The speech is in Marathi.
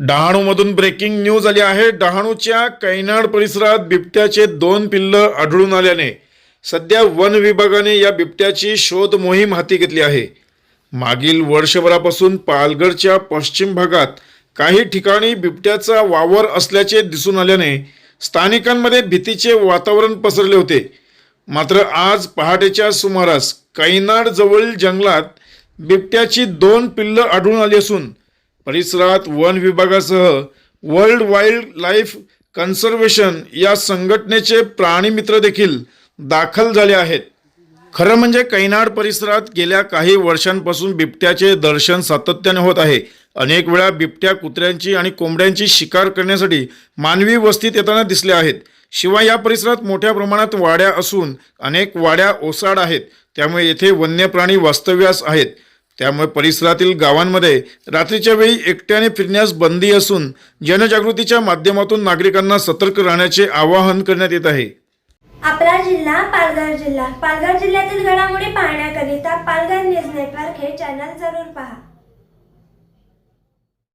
डहाणूमधून ब्रेकिंग न्यूज आली आहे. डहाणूच्या कैनाड परिसरात बिबट्याचे दोन पिल्ल आढळून आल्याने सध्या वन विभागाने या बिबट्याची शोध मोहीम हाती घेतली आहे. मागील वर्षभरापासून पालघरच्या पश्चिम भागात काही ठिकाणी बिबट्याचा वावर असल्याचे दिसून आल्याने स्थानिकांमध्ये भीतीचे वातावरण पसरले होते. मात्र आज पहाटेच्या सुमारास कैनाड जवळील जंगलात बिबट्याची दोन पिल्ल आढळून आली असून परिसरात वन विभागासह वर्ल्ड वाईल्ड लाईफ कन्झर्वेशन या संघटनेचे प्राणीमित्र देखील दाखल झाले आहेत. खरं म्हणजे कैनाड परिसरात गेल्या काही वर्षांपासून बिबट्याचे दर्शन सातत्याने होत आहे. अनेक वेळा बिबट्या कुत्र्यांची आणि कोंबड्यांची शिकार करण्यासाठी मानवी वस्तीत येताना दिसले आहेत. शिवाय या परिसरात मोठ्या प्रमाणात वाड्या असून अनेक वाड्या ओसाड आहेत. त्यामुळे येथे वन्य प्राणी वास्तव्यास आहेत. त्यामुळे परिसरातील गावांमध्ये रात्रीच्या वेळी एकट्याने फिरण्यास बंदी असून जनजागृतीच्या माध्यमातून नागरिकांना सतर्क राहण्याचे आवाहन करण्यात येत आहे. आपला जिल्हा पालघर जिल्हा. पालघर जिल्ह्यातील घडामोडी पाहण्याकरिता पालघर न्यूज नेटवर्क हे चॅनल जरूर पहा.